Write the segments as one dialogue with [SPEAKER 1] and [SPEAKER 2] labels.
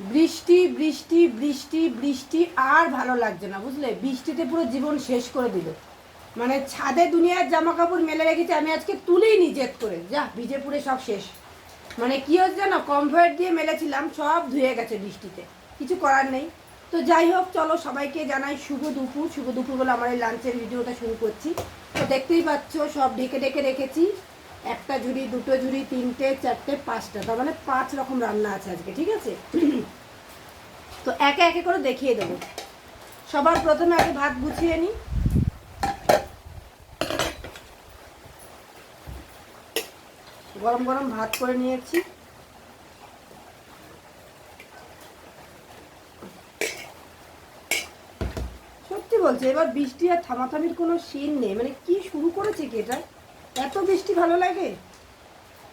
[SPEAKER 1] বৃষ্টি বৃষ্টি বৃষ্টি বৃষ্টি আর ভালো লাগছে না, বুঝলে? বৃষ্টিতে পুরো জীবন শেষ করে দিল। মানে ছাদে দুনিয়ার জামা কাপড় মেলে রেখেছি, আমি আজকে তুলেই নি জেদ করে। যা ভিজে পুড়ে সব শেষ। মানে কি হচ্ছে জানো? কমফোর্ট দিয়ে মেলেছিলাম, সব ধুয়ে গেছে বৃষ্টিতে। কিছু করার নেই। তো যাই হোক, চলো সবাইকে জানাই শুভ দুপুর। শুভ দুপুর বলে আমার এই লাঞ্চের ভিডিওটা শুরু করছি। তো দেখতেই পাচ্ছ, সব ঢেকে ঢেকে রেখেছি। একটা ঝুড়ি, দুটো ঝুড়ি, তিনটে, চারটে, পাঁচটা। তার মানে পাঁচ রকম রান্না আছে আজকে, ঠিক আছে? তো একে একে করে দেখিয়ে দেবো। সবার প্রথমে আগে ভাত গুছিয়ে নিই। গরম গরম ভাত করে নিয়েছি। সত্যি বলছে, এবার বৃষ্টি আর থামাথামির কোনো সিন নেই। মানে কি শুরু করেছে কি এটা? এত বৃষ্টি ভালো লাগে?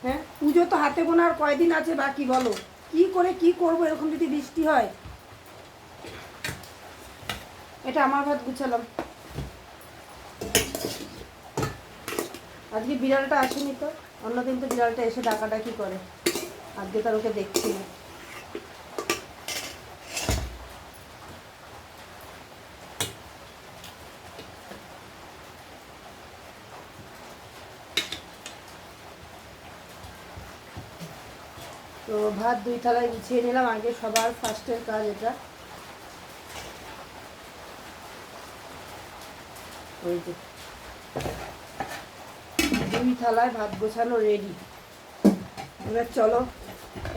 [SPEAKER 1] হ্যাঁ? পুজো তো হাতে গোনা আর কয়দিন আছে বাকি বলো। কি করে কি করব এরকম যদি বৃষ্টি হয়? এটা আমার ভাত গুছালাম। আজকে বিড়ালটা আসেনি তো? অন্যদিন তো বিড়ালটা এসে ডাকাডাকি করে। আজকে তার ওকে দেখছি না। তো ভাত দুই থালায় গুছিয়ে নিলাম, আগে সবার ফার্স্টের কাজ এটা। ওই যে। দুই থালায় ভাত গোছানো রেডি এবার চলো,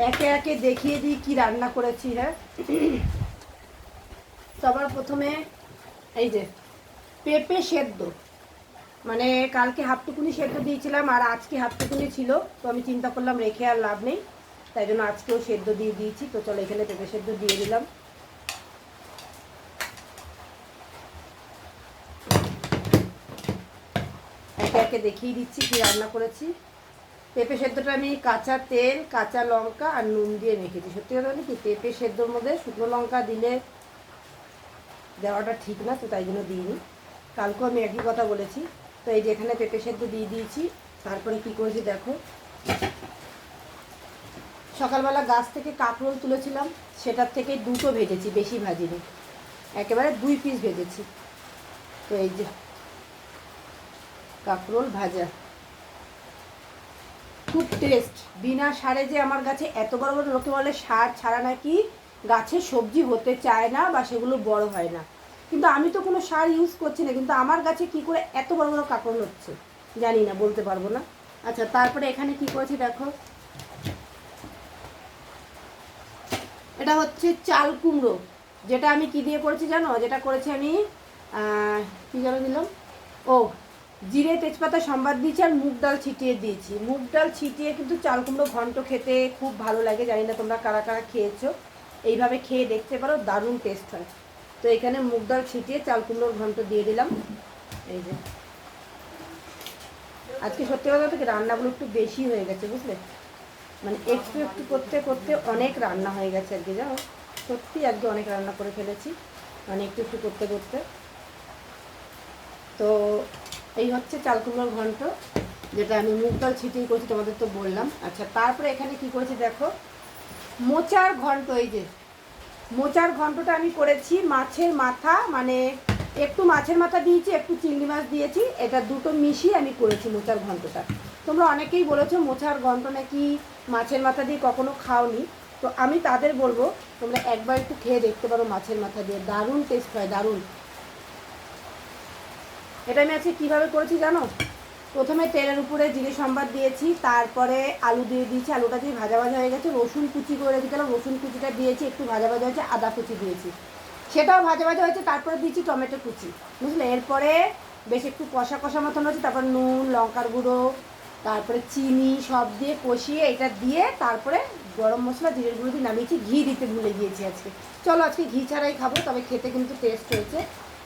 [SPEAKER 1] একে একে দেখিয়ে দিই কি রান্না করেছি হ্যাঁ? সবার প্রথমে এই যে, পেঁপে সেদ্ধ। মানে কালকে হাফটুকুনি সেদ্ধ দিয়েছিলাম আর আজকে হাফটুকুনি ছিল, তো আমি চিন্তা করলাম রেখে আর লাভ নেই। তাই জন্য আজকেও সেদ্ধ দিয়ে দিয়েছি। তো চলো এখানে পেঁপে সেদ্ধ দিয়ে দিলাম। একে একে দেখিয়ে দিচ্ছি কি রান্না করেছি। পেঁপে সেদ্ধটা আমি কাঁচা তেল, কাঁচা লঙ্কা আর নুন দিয়ে মেখেছি। সত্যি কথা বলি কি, পেঁপে সেদ্ধর মধ্যে শুকনো লঙ্কা দিলে দেওয়াটা ঠিক না, তো তাই জন্য দিইনি। কালকেও আমি একই কথা বলেছি। তো এই যে এখানে পেঁপে সেদ্ধ দিয়ে দিয়েছি। তারপরে কি করেছি দেখো। সকালবেলা গাছ থেকে কাঁকরোল তুলেছিলাম, সেটার থেকে দুটো ভেজেছি, বেশি ভাজিনি। একেবারে দুই পিস ভেজেছি। তো এই যে, কাঁকরোল ভাজা। খুব টেস্ট বিনা সারে যে আমার গাছে এত বড় বড় লোকে বলে সার ছাড়া নাকি গাছে সবজি হতে চায় না বা সেগুলো বড় হয় না। কিন্তু আমি তো কোনো সার ইউজ করছি না, কিন্তু আমার গাছে কি করে এত বড় বড় কাঁকরোল হচ্ছে? জানি না, বলতে পারব না। আচ্ছা তারপরে এখানে কি করেছি দেখো? এটা হচ্ছে চাল কুমড়ো, যেটা আমি কি দিয়ে করেছি জানো? যেটা করেছি আমি কি যেন দিলাম? ও, জিরে, তেজপাতা, সম্বাদ দিয়েছি আর মুগ ডাল ছিটিয়ে দিয়েছি। মুগ ডাল ছিটিয়ে কিন্তু চাল কুমড়ো ঘন্ট খেতে খুব ভালো লাগে, জানি না তোমরা কারা কারা খেয়েছো। এইভাবে খেয়ে দেখতে পারো, দারুণ টেস্ট হয়। তো এখানে মুগ ডাল ছিটিয়ে চাল কুমড়োর ঘন্ট দিয়ে দিলাম। এই যে। আজকে সত্যি কথা থেকে রান্নাগুলো একটু বেশি হয়ে গেছে, বুঝলে? মানে একটু একটু করতে করতে অনেক রান্না হয়ে গেছে আজকে জানো? সত্যি আজকে অনেক রান্না করে ফেলেছি। মানে একটু একটু করতে করতে। তো এই হচ্ছে চাল কুমড়োর ঘন্ট, যেটা আমি মুগ ডাল ছিটিয়ে করছি, তোমাদের তো বললাম। আচ্ছা তারপরে এখানে কি করেছি দেখো? মোচার ঘন্ট, এই যে। মোচার ঘন্টটা আমি করেছি মাছের মাথা মানে একটু মাছের মাথা দিয়েছি, একটু চিংড়ি মাছ দিয়েছি, এটা দুটো মিশিয়ে আমি করেছি মোচার ঘন্টটা। তোমরা অনেকেই বলেছ মোচার ঘন্ট নাকি মাছের মাথা দিয়ে কখনো খাওনি। তো আমি তাদের বলব, তোমরা একবার একটু খেয়ে দেখতে পারো মাছের মাথা দিয়ে। দারুণ টেস্ট হয়, দারুণ। এটা আমি আজকে কীভাবে করেছি জানো? প্রথমে তেলের উপরে জিরে সম্বাদ দিয়েছি, তারপরে আলু দিয়ে দিয়েছি। আলুটা দিয়ে ভাজা ভাজা হয়ে গেছে, রসুন কুচি করে রেখেছিলাম রসুন কুচিটা দিয়েছি, একটু ভাজা ভাজা হয়েছে, আদা কুচি দিয়েছি। সেটাও ভাজা ভাজা হয়েছে, তারপরে দিয়েছি টমেটো কুচি। বুঝলে? এরপরে বেশ একটু কষা কষা মতন হয়েছে, তারপর নুন, লঙ্কার গুঁড়ো তারপরে চিনি সব দিয়ে কষিয়ে এটা দিয়ে তারপরে গরম মশলা জিরের গুঁড়ো দিয়ে নামিয়েছি। ঘি দিতে ভুলে গিয়েছি আজকে। চলো আজকে ঘি ছাড়াই খাব, তবে খেতে কিন্তু টেস্ট হয়েছে।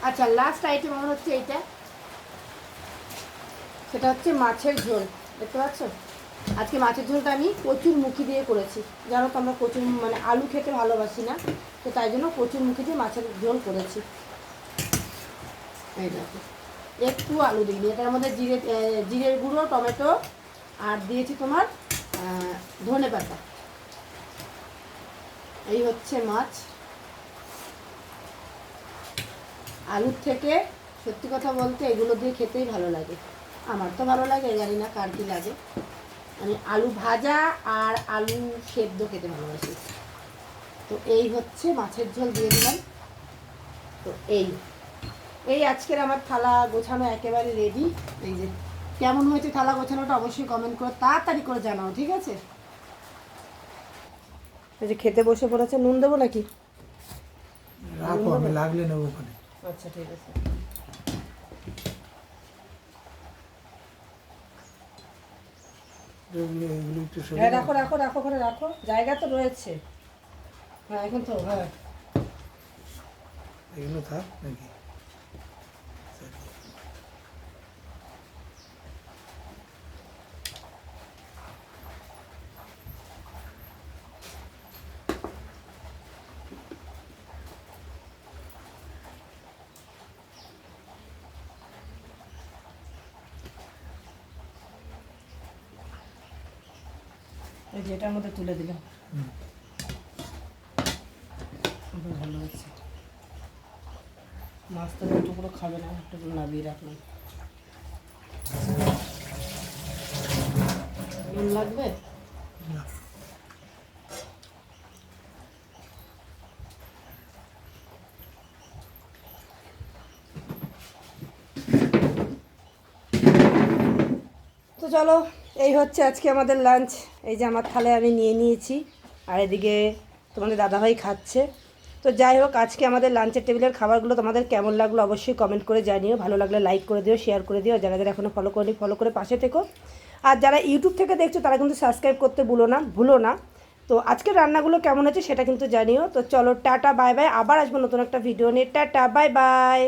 [SPEAKER 1] আচ্ছা লাস্ট আইটেম আমার হচ্ছে এইটা সেটা হচ্ছে মাছের ঝোল। দেখতে পাচ্ছ? আজকে মাছের ঝোলটা আমি কচুর মুখি দিয়ে করেছি। জানো তো আমরা কচুর মানে আলু খেতে ভালোবাসি না, তো তাই জন্য কচুর মুখি দিয়ে মাছের ঝোল করেছি। এই দেখো। একটু আলু দিইনি এটার মধ্যে জিরে জিরের গুঁড়ো, টমেটো, আর দিয়েছি তোমার ধনে পাতা। এই হচ্ছে মাছ। আলুর থেকে সত্যি কথা বলতে এগুলো দিয়ে খেতেই ভালো লাগে। আমার তো ভালো লাগে, জানি না কার কি লাগে। আমি আলু ভাজা আর আলু সেদ্ধ খেতে ভালোবাসি। তো এই হচ্ছে মাছের ঝোল দিয়ে দিলাম। তো এই। এই আজকের আমার থালা গোছানো একেবারে রেডি এই যে কেমন হয়েছে থালা গোছানোটা অবশ্যই কমেন্ট করে তাড়াতাড়ি করে জানাও ঠিক আছে? এই যে খেতে বসে পড়েছে নুন দেবো নাকি?
[SPEAKER 2] রাখো আমি লাগলে নেব ওখানে।
[SPEAKER 1] আচ্ছা ঠিক আছে। হ্যাঁ রাখো রাখো রাখো করে রাখো। জায়গা তো রয়েছে। হ্যাঁ এখন তো হ্যাঁ।
[SPEAKER 2] এগুলো থাক নাকি?
[SPEAKER 1] এই যে এটার মধ্যে তুলে দিলাম। ভালো হয়েছে। মাছ তো পুরো খাবে না একটু নামিয়ে রাখলাম। নুন লাগবে? তো চলো এই হচ্ছে আজকে আমাদের লাঞ্চ এই যে আমার থালে আমি নিয়ে নিয়েছি। আর এদিকে তোমাদের দাদাভাই খাচ্ছে। তো যাই হোক, আজকে আমাদের লাঞ্চের টেবিলের খাবারগুলো তোমাদের কেমন লাগল অবশ্যই কমেন্ট করে জানিও। ভালো লাগলে লাইক করে দিও শেয়ার করে দিও। যারা যারা এখনও ফলো করেনি ফলো করে পাশে থেকো। আর যারা ইউটিউব থেকে দেখছ, তারা কিন্তু সাবস্ক্রাইব করতে ভুলো না ভুলো না। তো আজকের রান্নাগুলো কেমন হচ্ছে সেটা কিন্তু জানিও। তো চলো, টাটা বাই বাই আবার আসব নতুন একটা ভিডিও নিয়ে। Tata bye bye